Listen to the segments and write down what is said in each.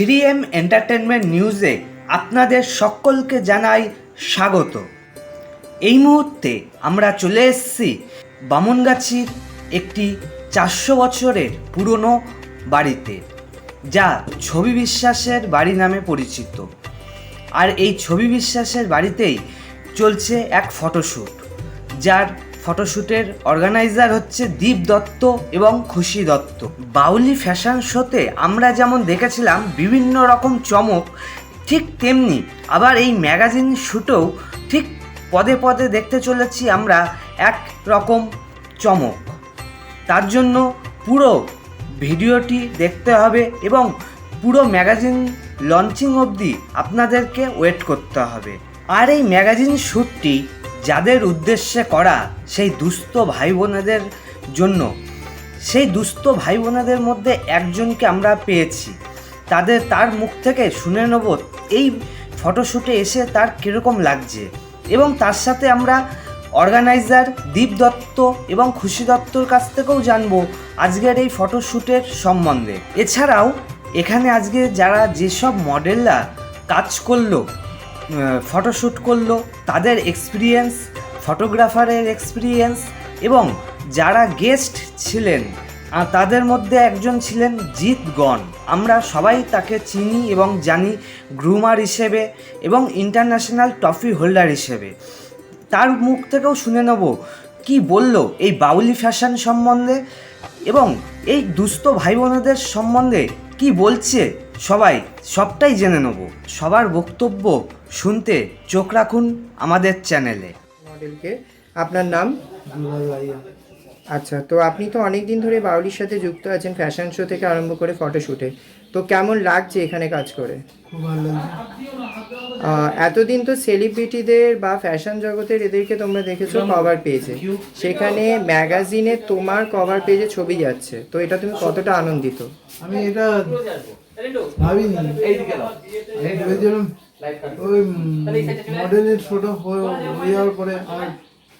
Three M entertainment নিউজে আপনাদের সকলকে জানাই স্বাগত। এই মুহূর্তে আমরা চলে এসেছি বামনগাছির একটি চারশো বছরের পুরনো বাড়িতে, যা ছবি বিশ্বাসের বাড়ি নামে পরিচিত। আর এই ছবি বিশ্বাসের বাড়িতেই চলছে এক ফটোশ্যুট যার ফটোশ্যুটের অর্গানাইজার হচ্ছে দীপ দত্ত এবং খুশি দত্ত। বাউলি ফ্যাশন শোতে আমরা যেমন দেখেছিলাম বিভিন্ন রকম চমক, ঠিক তেমনি আবার এই ম্যাগাজিন শ্যুটেও ঠিক পদে পদে দেখতে চলেছি আমরা এক রকম চমক। তার জন্য পুরো ভিডিওটি দেখতে হবে এবং পুরো ম্যাগাজিন লঞ্চিং অবধি আপনাদেরকে ওয়েট করতে হবে। আর এই ম্যাগাজিন শ্যুটটি যাদের উদ্দেশ্যে করা সেই দুস্থ ভাই বোনেদের জন্য, সেই দুস্থ ভাই বোনেদের মধ্যে একজনকে আমরা পেয়েছি। তাদের তার মুখ থেকে শুনে নেব এই ফটোশ্যুটে এসে তার কীরকম লাগছে এবং তার সাথে আমরা অর্গানাইজার দীপ দত্ত এবং খুশি দত্তর কাছ থেকেও জানব আজকের এই ফটোশ্যুটের সম্বন্ধে। এছাড়াও এখানে আজকে যারা যেসব মডেলরা কাজ করল ফটোশ্যুট করল, তাদের এক্সপিরিয়েন্স ফটোগ্রাফারের এক্সপিরিয়েন্স এবং যারা গেস্ট ছিলেন তাদের মধ্যে একজন ছিলেন জিৎ গণ আমরা সবাই তাকে চিনি এবং জানি গ্রুমার হিসেবে এবং ইন্টারন্যাশনাল ট্রফি হোল্ডার হিসেবে। তার মুখ থেকেও শুনে নেব, কি বলল এই বাউলি ফ্যাশন সম্বন্ধে এবং এই দুস্থ ভাই বোনেদের সম্বন্ধে কি বলছে সবাই, সবটাই জেনে নেব। সবার বক্তব্য শুনতে চোখ রাখুন আমাদের চ্যানেলে। মডেলকে। আপনার নাম? আচ্ছা তো আপনি তো অনেক দিন ধরে বাউলির সাথে যুক্ত আছেন ফ্যাশন শো থেকে আরম্ভ করে ফটোশ্যুটে তো কেমন লাগছে এখানে কাজ করে? খুব ভালো লাগছে। আহ, এতদিন তো সেলিব্রিটিদের বা ফ্যাশন জগতের এদেরকে তোমরা দেখেছ কভার পেজে সেখানে ম্যাগাজিনে তোমার কভার পেজে ছবি যাচ্ছে। তো এটা তুমি কতটা আনন্দিত? আমি এটা ভাবিনি। ওই মডেলের ছোটো হয়ে যাওয়ার পরে আমার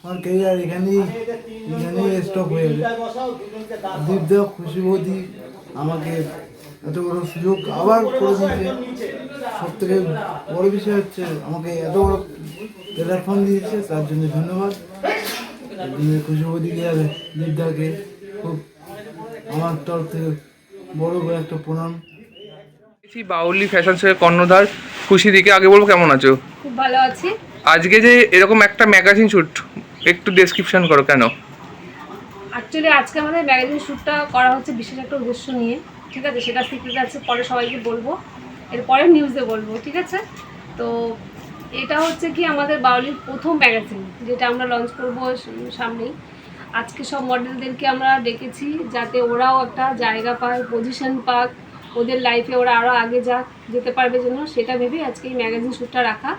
আমার কেরিয়ার এখানেই এখানেই স্টপ হয়ে যাবে দীপদেব খুশি বৌদি আমাকে এত বড় সুযোগ আবার করে দিয়েছে। সব থেকে বড় বিষয় হচ্ছে আমাকে এত বড় প্ল্যাটফর্ম দিয়েছে তার জন্য ধন্যবাদ। তার জন্য খুশি বৌদিকে আর দীপদাকে খুব আমার তরফ থেকে বড় করে একটা প্রণাম। বাউলি ফ্যাশন শোয়ের কর্ণধার। খুশি দিকে আগে বলব কেমন আছো? খুব ভালো আছি। আজকে যে এরকম একটা ম্যাগাজিন শুট একটু ডেসক্রিপশন করো কেন? অ্যাকচুয়ালি আজকে আমাদের ম্যাগাজিন শ্যুটটা করা হচ্ছে বিশেষ একটা উদ্দেশ্য নিয়ে ঠিক আছে? সেটা সিক্রেট আছে পরে সবাইকে বলব। এরপরে নিউজে বলব ঠিক আছে? তো এটা হচ্ছে কি আমাদের বাউলির প্রথম ম্যাগাজিন যেটা আমরা লঞ্চ করব সামনেই। আজকে সব মডেলদেরকে আমরা ডেকেছি যাতে ওরাও একটা জায়গা পায় পজিশন পাক। ওদের লাইফে ওরা আরও আগে যাক যেতে পারবে জন্য সেটা ভেবে আজকে এই ম্যাগাজিন শ্যুটটা রাখা।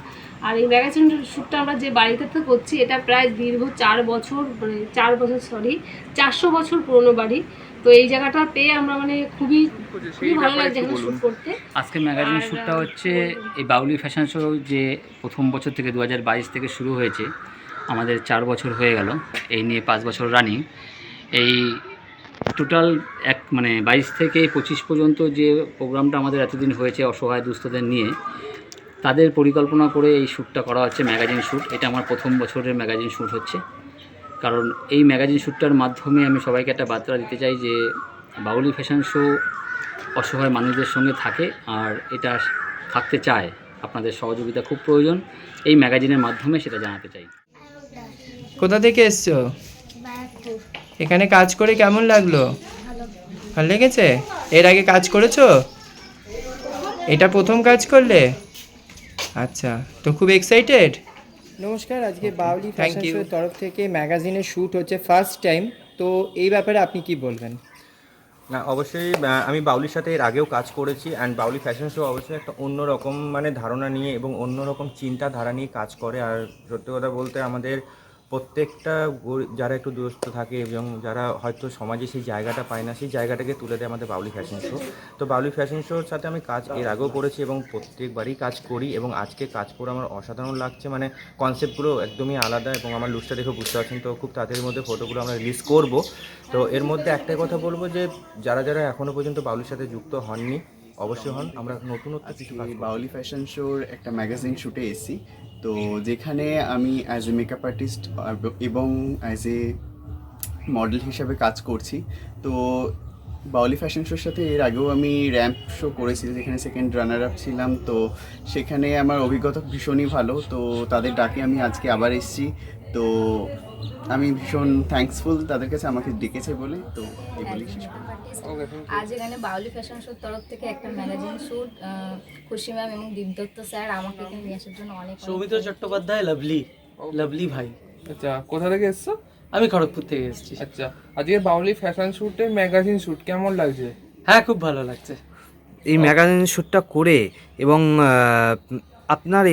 আর এই ম্যাগাজিন শ্যুটটা আমরা যে বাড়িতে তো করছি এটা প্রায় দীর্ঘ চার বছর মানে চার বছর সরি চারশো বছর পুরনো বাড়ি। তো এই জায়গাটা পেয়ে আমরা মানে খুবই খুবই ভালো লাগছে এখানে শ্যুট করতে। আজকে ম্যাগাজিন শ্যুটটা হচ্ছে এই বাউলি ফ্যাশন শো যে প্রথম বছর থেকে দু হাজার বাইশ থেকে শুরু হয়েছে আমাদের চার বছর হয়ে গেল। এই নিয়ে পাঁচ বছর রানিং এই টোটাল এক মানে বাইশ থেকে পঁচিশ পর্যন্ত যে প্রোগ্রামটা আমাদের এতদিন হয়েছে অসহায় দুস্থদের নিয়ে তাদের পরিকল্পনা করে এই শ্যুটটা করা হচ্ছে ম্যাগাজিন শ্যুট। এটা আমার প্রথম বছরের ম্যাগাজিন শ্যুট হচ্ছে। কারণ এই ম্যাগাজিন শ্যুটটার মাধ্যমে আমি সবাইকে একটা বার্তা দিতে চাই যে বাউলি ফ্যাশন শো অসহায় মানুষদের সঙ্গে থাকে আর এটা থাকতে চায়। আপনাদের সহযোগিতা খুব প্রয়োজন। এই ম্যাগাজিনের মাধ্যমে সেটা জানাতে চাই। কোথা থেকে এসছো? এখানে কাজ করে কেমন লাগল? ভালো লেগেছে? এর আগে কাজ করেছ? এটা প্রথম কাজ করলে? আচ্ছা তো খুব এক্সাইটেড নমস্কার আজকে বাউলি ফ্যাশন শোর তরফ থেকে ম্যাগাজিনের শ্যুট হচ্ছে ফার্স্ট টাইম তো এই ব্যাপারে আপনি কি বলবেন? না অবশ্যই আমি বাউলির সাথে এর আগেও কাজ করেছি অ্যান্ড বাউলি ফ্যাশন শো অবশ্যই একটা অন্যরকম মানে ধারণা নিয়ে এবং অন্যরকম চিন্তাধারা নিয়ে কাজ করে আর সত্যি কথা বলতে আমাদের প্রত্যেকটা যারা একটু দূরস্থ থাকে এবং যারা হয়তো সমাজে সেই জায়গাটা পায় না, সেই জায়গাটাকে তুলে দেয় আমাদের বাউলি ফ্যাশন শো তো বাউলি ফ্যাশন শোর সাথে আমি কাজ, এর আগেও করেছি এবং প্রত্যেকবারই কাজ করি এবং আজকে কাজ করে আমার অসাধারণ লাগছে। মানে কনসেপ্টগুলো একদমই আলাদা এবং আমার লুকটা দেখে বুঝতে পারছেন। তো খুব তাড়াতাড়ির মধ্যে ফটোগুলো আমরা রিলিজ করব। তো এর মধ্যে একটাই কথা বলব যে, যারা যারা এখনও পর্যন্ত বাউলির সাথে যুক্ত হননি অবশ্যই হন। আমরা নতুনত্ব কিছু বাউলি ফ্যাশন শোর একটা ম্যাগাজিন শুটে এসেছি। তো যেখানে আমি অ্যাজ এ মেকআপ আর্টিস্ট এবং অ্যাজ এ মডেল হিসাবে কাজ করছি। তো বাউলি ফ্যাশন শোর সাথে এর আগেও আমি র্যাম্প শো করেছি যেখানে সেকেন্ড রানার আপ ছিলাম। তো সেখানে আমার অভিজ্ঞতা ভীষণই ভালো। তো তাদের ডাকে আমি আজকে আবার এসেছি। তো আমি ভীষণ থ্যাঙ্কসফুল তাদের কাছে আমাকে ডেকেছে বলে তো বলেই শেষ আজ এখানে বাউলি ফ্যাশন শোর তরফ থেকে একটা ম্যাগাজিন শ্যুট খুশি ম্যাম এবং দীপদত্ত স্যার আমাকে এখানে নিয়ে আসার জন্য অনেক সৌমিত্র চট্টোপাধ্যায় লাভলি লাভলি ভাই। আচ্ছা কোথা থেকে এসছো? আমি খড়গপুর থেকে এসেছি। আচ্ছা আজকে বাউলি ফ্যাশন শুটে ম্যাগাজিন শুট কেমন লাগছে? হ্যাঁ খুব ভালো লাগছে। এই ম্যাগাজিন শ্যুটটা করে এবং আপনার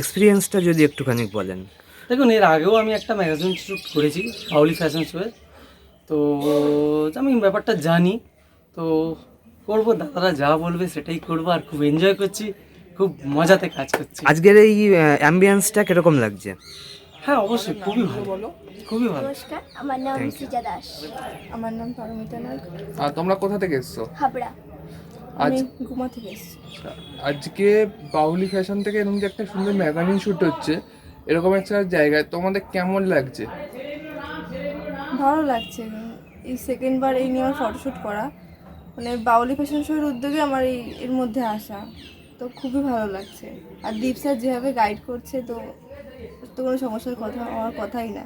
এক্সপিরিয়েন্সটা যদি একটুখানি বলেন। দেখুন এর আগেও আমি একটা ম্যাগাজিন শ্যুট করেছি বাউলি ফ্যাশন শোয়ে তো আমি ব্যাপারটা জানি। তো করব দাদারা যা বলবে সেটাই করব আর খুব এনজয় করছি খুব মজাতে কাজ করছি। আজকের এই অ্যাম্বিয়েন্সটা কীরকম লাগছে? হ্যাঁ অবশ্যই খুবই ভালো খুবই ভালো। নমস্কার আমার নাম দাস। আমার নাম পারমিতা নাগ। আর তোমরা কোথা থেকে এসছো? হাবড়া। আজ গুমা থেকে এসেছি। আজকে বাউলি ফ্যাশন থেকে এরকম যে একটা সুন্দর ম্যাগাজিন শুট হচ্ছে এরকম একটা জায়গায় তোমাদের কেমন লাগছে? ভালো লাগছে। এই সেকেন্ড বার এই নিয়ে আমার ফটোশ্যুট করা। মানে বাউলি ফ্যাশন শোয়ের উদ্যোগে আমার এই, এর মধ্যে আসা। তো খুবই ভালো লাগছে। আর দীপ স্যার যেভাবে গাইড করছে, তো তো কোনো সমস্যার কথা, হওয়ার কথাই না।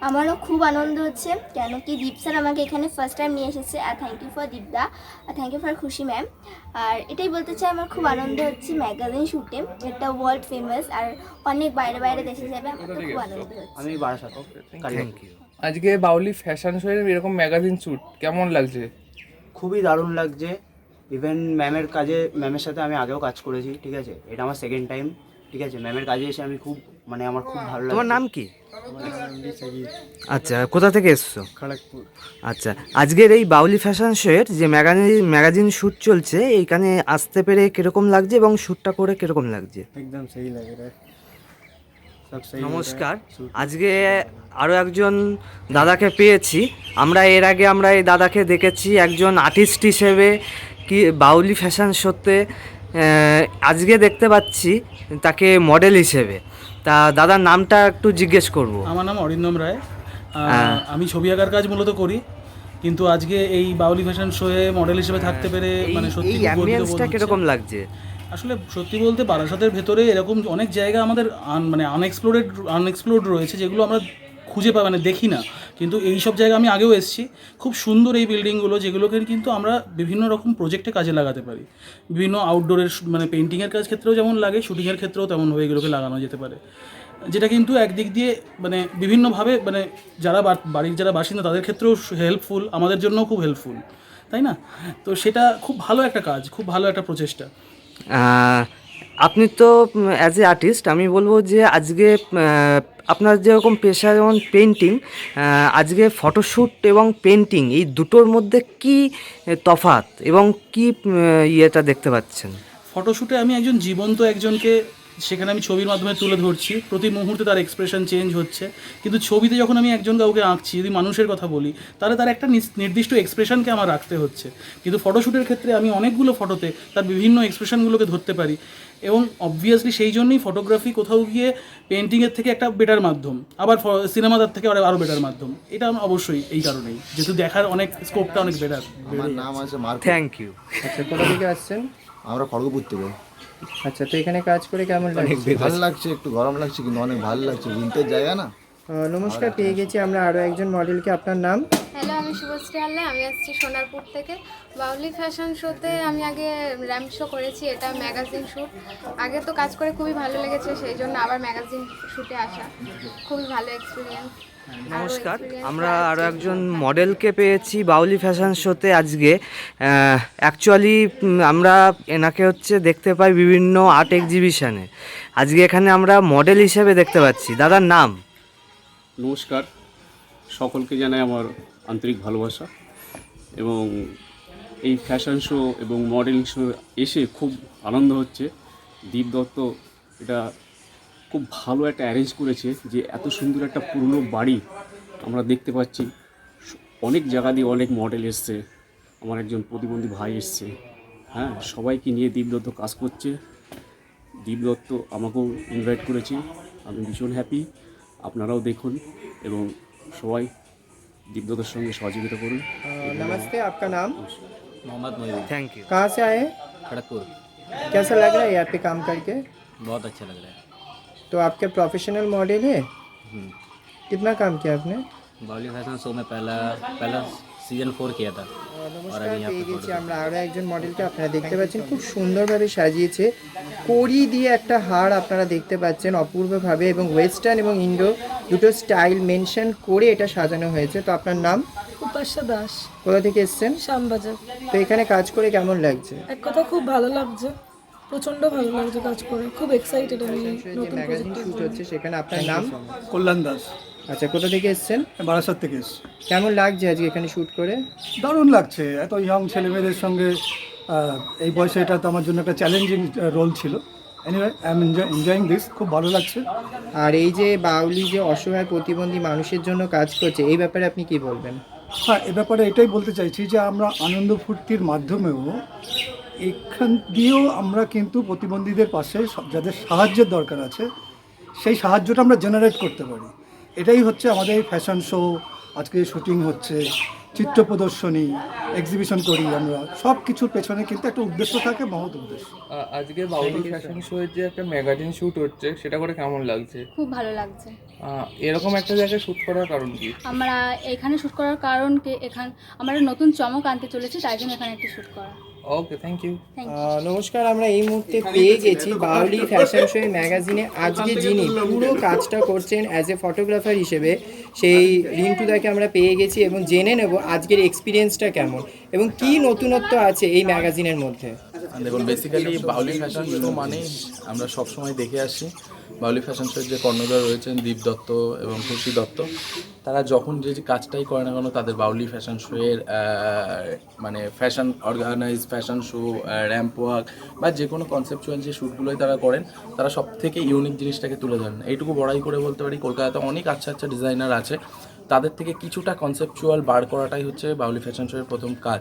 আমারও খুব আনন্দ হচ্ছে কেন কি দীপ স্যার আমাকে এখানে ফার্স্ট টাইম নিয়ে এসেছে আর থ্যাংক ইউ ফর দীপদা আর thank you for Khushi ma'am আর এটাই বলতে চাই আমার খুব আনন্দ হচ্ছে ম্যাগাজিন শুটে এটা ওয়ার্ল্ড ফেমাস আর অনেক বাইরে বাইরে দেশে যাবে আমার তো খুব আনন্দ হচ্ছে। আমি বারাসাত। থ্যাংক ইউ আজকে বাউলি ফ্যাশন শোয়ের এরকম ম্যাগাজিন শুট কেমন লাগছে? খুবই দারুণ লাগছে। ইভেন ম্যামের কাজে ম্যামের সাথে আমি আগেও কাজ করেছি ঠিক আছে? এটা আমার সেকেন্ড টাইম ঠিক আছে? ম্যামের কাজে এসে আমি খুব মানে আমার খুব ভালো লাগে তোমার নাম কি? আচ্ছা কোথা থেকে এসছো? খড়গপুর আচ্ছা আজকের এই বাউলি ফ্যাশন শোয়ের যে ম্যাগাজিন ম্যাগাজিন শ্যুট চলছে এইখানে আসতে পেরে কীরকম লাগছে এবং শ্যুটটা করে কীরকম লাগছে? একদম সেই লাগে নমস্কার। আজকে আরও একজন দাদাকে পেয়েছি। আমরা এর আগে আমরা এই দাদাকে দেখেছি একজন আর্টিস্ট হিসেবে কি বাউলি ফ্যাশন শোতে আজকে দেখতে পাচ্ছি তাকে মডেল হিসেবে। তা দাদার নামটা একটু জিজ্ঞেস করব। আমার নাম অরিন্দম রায়। হ্যাঁ। আমি ছবি আঁকার কাজ মূলত করি কিন্তু আজকে এই বাউলি ফ্যাশন শোয়ে মডেল হিসেবে থাকতে পেরে মানে সত্যি অ্যাম্বিয়েন্সটা কীরকম লাগছে? আসলে সত্যি বলতে বারাসাতের ভেতরে এরকম অনেক জায়গা আমাদের আন- মানে আনএক্সপ্লোরেড আনএক্সপ্লোর্ড রয়েছে যেগুলো আমরা খুঁজে পাই মানে দেখি না। কিন্তু এই সব জায়গা আমি আগেও এসেছি। খুব সুন্দর এই বিল্ডিংগুলো যেগুলোকে কিন্তু আমরা বিভিন্ন রকম প্রজেক্টে কাজে লাগাতে পারি। বিভিন্ন আউটডোরের মানে পেন্টিংয়ের কাজ ক্ষেত্রেও যেমন লাগে শুটিংয়ের ক্ষেত্রেও তেমনভাবে এগুলোকে লাগানো যেতে পারে। যেটা কিন্তু একদিক দিয়ে মানে বিভিন্নভাবে মানে যারা বাড়ির যারা বাসিন্দা, তাদের ক্ষেত্রেও হেল্পফুল আমাদের জন্যও খুব হেল্পফুল তাই না? তো সেটা খুব ভালো একটা কাজ, খুব ভালো একটা প্রচেষ্টা। আপনি তো অ্যাজ এ আর্টিস্ট আমি বলব যে আজকে আপনার যেরকম পেশা যেমন পেন্টিং আজকে ফটোশ্যুট এবং পেন্টিং এই দুটোর মধ্যে কি তফাৎ এবং কি ইয়েটা দেখতে পাচ্ছেন? ফটোশ্যুটে আমি একজন জীবন্ত একজনকে, সেখানে আমি ছবির মাধ্যমে তুলে ধরছি। প্রতি মুহূর্তে তার এক্সপ্রেশন চেঞ্জ হচ্ছে। কিন্তু ছবিতে যখন আমি একজন কাউকে আঁকছি, যদি মানুষের কথা বলি, তাহলে তার একটা নির্দিষ্ট এক্সপ্রেশনকে আমার রাখতে হচ্ছে। কিন্তু ফটোশ্যুটের ক্ষেত্রে আমি অনেকগুলো ফটোতে তার বিভিন্ন এক্সপ্রেশনগুলোকে ধরতে পারি। এবং অবভিয়াসলি সেই জন্যই ফটোগ্রাফি কোথাও গিয়ে পেন্টিংয়ের থেকে একটা বেটার মাধ্যম। আবার সিনেমা তার থেকে আরও বেটার মাধ্যম। এটা অবশ্যই এই কারণেই। যেহেতু দেখার অনেক স্কোপটা অনেক বেটার আমার নাম আছে মার্ক। থ্যাংক ইউ আচ্ছা কোথা থেকে আসছেন? আমরা খড়গপুর থেকে। আচ্ছা তো এখানে কাজ করে কেমন লাগছে? ভালো লাগছে একটু গরম লাগছে কিন্তু অনেক ভালো লাগছে। উইন্টার জায়গা না? নমস্কার পেয়ে গেছি আমরা আরও একজন মডেলকে আপনার নাম? শুভশ্রী আল্লাহ আমি আসছি সোনারপুর থেকে। বাউলি ফ্যাশন শোতে আমি আগে র্যাম্প শো করেছি এটা ম্যাগাজিন শ্যুট আগে তো কাজ করে খুবই ভালো লেগেছে সেই জন্য আবার ম্যাগাজিন শ্যুটে আসা। খুবই ভালো এক্সপিরিয়েন্স নমস্কার। আমরা আরও একজন মডেলকে পেয়েছি বাউলি ফ্যাশন শোতে আজকে। অ্যাকচুয়ালি আমরা এনাকে হচ্ছে দেখতে পাই বিভিন্ন আর্ট এক্সিবিশনে আজকে এখানে আমরা মডেল হিসেবে দেখতে পাচ্ছি। দাদার নাম? নমস্কার। সকলকে জানাই আমার আন্তরিক ভালোবাসা এবং এই ফ্যাশন শো এবং মডেলিং শো এসে খুব আনন্দ হচ্ছে। দীপ দত্ত এটা খুব ভালো একটা অ্যারেঞ্জ করেছে যে এত সুন্দর একটা পুরনো বাড়ি আমরা দেখতে পাচ্ছি। অনেক জায়গা দিয়ে অনেক মডেল এসছে। আমার একজন প্রতিবন্ধী ভাই এসছে। হ্যাঁ সবাইকে নিয়ে দীপদত্ত কাজ করছে। দীপদত্ত আমাকেও ইনভাইট করেছে। আমি ভীষণ হ্যাপি আপনারাও দেখুন এবং সবাই दिव्यदत्तर संगे सहयोगिता करूँ नमस्ते आपका नाम? मोहम्मद मोहिब थैंक यू कहाँ से आए? खड़कपुर कैसा लग रहा है यहाँ पे काम करके? बहुत अच्छा लग रहा है। तो आपके प्रोफेशनल मॉडल है? हम्म। कितना काम किया आपने? बॉलीवुड फ़ैशन शो में पहला पहला सीजन फोर किया था और अभी यहाँ পেয়ে पे গেছি photo- আমরা আরও একজন মডেলকে আপনারা দেখতে পাচ্ছেন খুব সুন্দরভাবে সাজিয়েছে কড়ি দিয়ে একটা হার আপনারা দেখতে পাচ্ছেন অপূর্বভাবে এবং ওয়েস্টার্ন এবং ইন্ডো দুটো স্টাইল মেনশন করে এটা সাজানো হয়েছে তো আপনার নাম উপাস্যা দাস কোথা থেকে এসছেন শ্যামবাজার তো এখানে কাজ করে কেমন লাগছে এক কথা খুব ভালো লাগছে প্রচন্ড ভালো লাগছে কাজ করে খুব এক্সাইটেড আমি যে নতুন ম্যাগাজিন প্রজেক্টের শুট হচ্ছে সেখানে আপনার নাম কল্যাণ দাস আচ্ছা কোথা থেকে এসছেন? বারাসাত থেকে এসছি। কেমন লাগছে আজকে এখানে শ্যুট করে? দারুণ লাগছে। এত ইয়ং ছেলেমেয়েদের সঙ্গে এই বয়সে এটা তো আমার জন্য একটা চ্যালেঞ্জিং রোল ছিল। Anyway I am enjoying this খুব ভালো লাগছে। আর এই যে বাউলি যে অসহায় প্রতিবন্ধী মানুষের জন্য কাজ করছে এই ব্যাপারে আপনি কি বলবেন? হ্যাঁ এ ব্যাপারে এটাই বলতে চাইছি যে আমরা আনন্দ ফুর্তির মাধ্যমেও এখান দিয়েও আমরা কিন্তু প্রতিবন্ধীদের পাশে যাদের সাহায্যের দরকার আছে সেই সাহায্যটা আমরা জেনারেট করতে পারি। এটাই হচ্ছে আমাদের ফ্যাশন শো আজকে শুটিং হচ্ছে চিত্র প্রদর্শনী এক্সিবিশন করি আমরা। সব কিছুর পেছনে কিন্তু একটা উদ্দেশ্য থাকে মহৎ উদ্দেশ্য। আজকে বাউলি ফ্যাশন শো এর যে একটা ম্যাগাজিন শুট হচ্ছে সেটা করে কেমন লাগছে? খুব ভালো লাগছে। এরকম একটা জায়গায় শুট করার কারণ কি? আমরা এখানে শুট করার কারণ কি? এখান আমরা নতুন চমক আনতে চলেছি তাই জন্য এখানে একটি শুট করা। ওকে থ্যাংক ইউ নমস্কার আমরা এই মুহূর্তে পেয়ে গেছি বাউলি ফ্যাশন শো ম্যাগাজিনে আজকে যিনি পুরো কাজটা করছেন অ্যাজ এ ফটোগ্রাফার হিসেবে সেই রিন্টুদাকে আমরা পেয়ে গেছি এবং জেনে নেব আজকের এক্সপিরিয়েন্সটা কেমন এবং কি নতুনত্ব আছে এই ম্যাগাজিনের মধ্যে। দেখুন বেসিক্যালি বাউলি ফ্যাশন শো মানে আমরা সবসময় দেখে আসি। বাউলি ফ্যাশন শোয়ের যে কর্ণধার রয়েছেন দীপ দত্ত এবং খুশি দত্ত, তারা যখন যে কাজটাই করে না কেন, তাদের বাউলি ফ্যাশন শোয়ের মানে fashion organise fashion show ramp work বা যে কোনো কনসেপচুয়াল যে শ্যুটগুলোই তারা করেন, তারা সব থেকে ইউনিক জিনিসটাকে তুলে ধরেন। এইটুকু বড়াই করে বলতে পারি, কলকাতাতে অনেক আচ্ছা আচ্ছা ডিজাইনার আছে। তাদের থেকে কিছুটা কনসেপচুয়াল বার করাটাই হচ্ছে বাউলি ফ্যাশন শোয়ের প্রথম কাজ।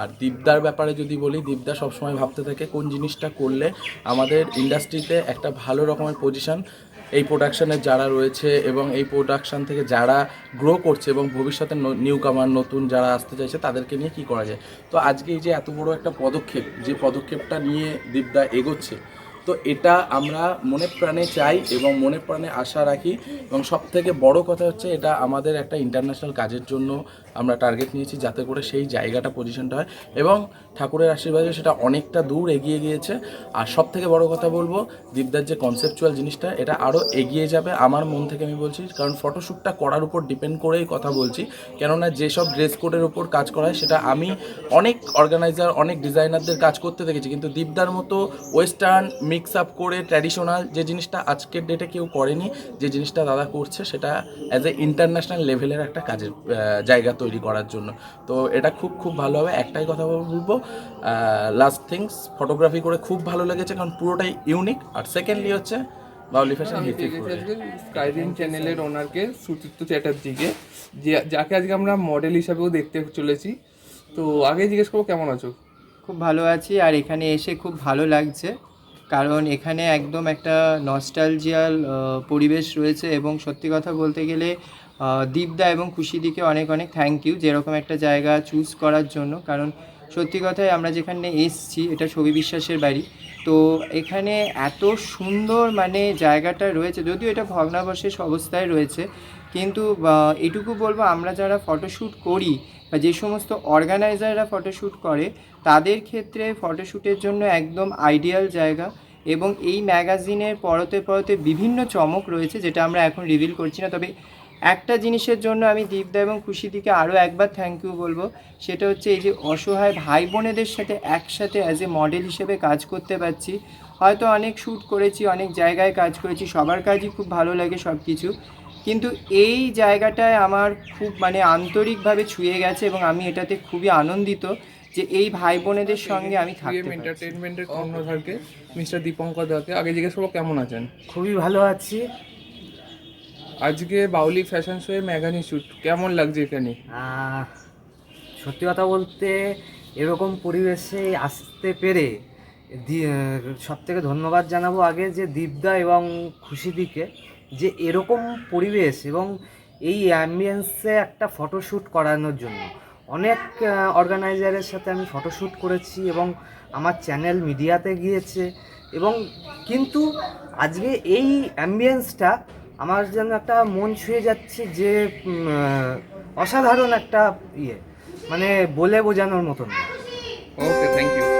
আর দীপদার ব্যাপারে যদি বলি, দীপদা সবসময় ভাবতে থাকে কোন জিনিসটা করলে আমাদের ইন্ডাস্ট্রিতে একটা ভালো রকমের পজিশন এই প্রোডাকশানের যারা রয়েছে এবং এই প্রোডাকশান থেকে যারা গ্রো করছে এবং ভবিষ্যতে নিউ কামার নতুন যারা আসতে চাইছে তাদেরকে নিয়ে কি করা যায়? তো আজকে এই যে এত বড় একটা পদক্ষেপ, যে পদক্ষেপটা নিয়ে দীপদা এগোচ্ছে তো এটা আমরা মনে প্রাণে চাই এবং মনে প্রাণে আশা রাখি এবং সব থেকে বড় কথা হচ্ছে এটা আমাদের একটা ইন্টারন্যাশনাল কাজের জন্য আমরা টার্গেট নিয়েছি যাতে করে সেই জায়গাটা পজিশনটা হয় এবং ঠাকুরের আশীর্বাদে সেটা অনেকটা দূর এগিয়ে গিয়েছে। আর সব থেকে বড় কথা বলব, দীপদার যে কনসেপচুয়াল জিনিসটা, এটা আরও এগিয়ে যাবে আমার মন থেকে আমি বলছি, কারণ ফটোশ্যুটটা করার উপর ডিপেন্ড করেই কথা বলছি। কেননা যেসব ড্রেস কোডের উপর কাজ করা হয়, সেটা আমি অনেক অর্গানাইজার অনেক ডিজাইনারদের কাজ করতে দেখেছি। কিন্তু দীপদার মতো ওয়েস্টার্ন মিক্স আপ করে ট্র্যাডিশনাল যে জিনিসটা আজকের ডেটে কেউ করেনি, যে জিনিসটা দাদা করছে, সেটা অ্যাজ এ ইন্টারন্যাশনাল লেভেলের একটা কাজের জায়গা তৈরি করার জন্য। তো এটা খুব খুব ভালো হবে। একটাই কথা বলব লাস্ট থিংস ফটোগ্রাফি করে খুব ভালো লেগেছে কারণ পুরোটাই ইউনিক আর সেকেন্ডলি হচ্ছে বাউলি ফ্যাশন চ্যানেলের ওনারকে সুচিত্র চ্যাটার্জিকে যে যাকে আজকে আমরা মডেল হিসাবেও দেখতে চলেছি। তো আগে জিজ্ঞেস করব কেমন আছো? খুব ভালো আছি আর এখানে এসে খুব ভালো লাগছে। কারণ এখানে একদম একটা নস্টালজিয়াল পরিবেশ রয়েছে এবং সত্যি কথা বলতে গেলে দীপদা এবং খুশিদিকে অনেক অনেক থ্যাংক ইউ যেরকম একটা জায়গা চুজ করার জন্য। কারণ সত্যি কথাই আমরা যেখানে এসছি, এটা ছবি বিশ্বাসের বাড়ি। তো এখানে এত সুন্দর মানে জায়গাটা রয়েছে, যদিও এটা ভগ্নাবশেষ অবস্থায় রয়েছে, কিন্তু এটুকু বলব আমরা যারা ফটোশ্যুট করি, বা যে সমস্ত অর্গানাইজাররা ফটোশ্যুট করে, তাদের ক্ষেত্রে ফটোশ্যুটের জন্য একদম আইডিয়াল জায়গা। এবং এই ম্যাগাজিনের পরতে পরতে বিভিন্ন চমক রয়েছে, যেটা আমরা এখন রিভিল করছি না। তবে একটা জিনিসের জন্য আমি দীপদা এবং খুশিদিকে আরও একবার থ্যাংক ইউ বলব। সেটা হচ্ছে এই যে অসহায় ভাই বোনেদের সাথে একসাথে অ্যাজ এ মডেল হিসেবে কাজ করতে পারছি। হয়তো অনেক শ্যুট করেছি অনেক জায়গায় কাজ করেছি সবার কাজই খুব ভালো লাগে সব কিছু কিন্তু এই জায়গাটায় আমার খুব মানে আন্তরিকভাবে ছুঁয়ে গেছে এবং আমি এটাতে খুবই আনন্দিত যে এই ভাই বোনেদের সঙ্গে আমি থাকতে। এন্টারটেনমেন্টের কর্ণধারকে মিস্টার দীপঙ্কর দাকে আগে জিজ্ঞেস করব কেমন আছেন? খুবই ভালো আছি। আজকে বাউলি ফ্যাশন শো এর ম্যাগাজিন শুট কেমন লাগছে এখানে? সত্যি কথা বলতে এরকম পরিবেশে আসতে পেরে সব থেকে ধন্যবাদ জানাব আগে যে দীপদা এবং খুশিদিকে যে এরকম পরিবেশ এবং এই অ্যাম্বিয়েন্সে একটা ফটোশ্যুট করানোর জন্য। অনেক অর্গানাইজারের সাথে আমি ফটোশ্যুট করেছি এবং আমার চ্যানেল মিডিয়াতে গিয়েছে এবং কিন্তু আজকে এই অ্যাম্বিয়েন্সটা আমার যেন একটা মন ছুঁয়ে যাচ্ছে যে অসাধারণ একটা ইয়ে। মানে বলে বোঝানোর মতন। Okay thank you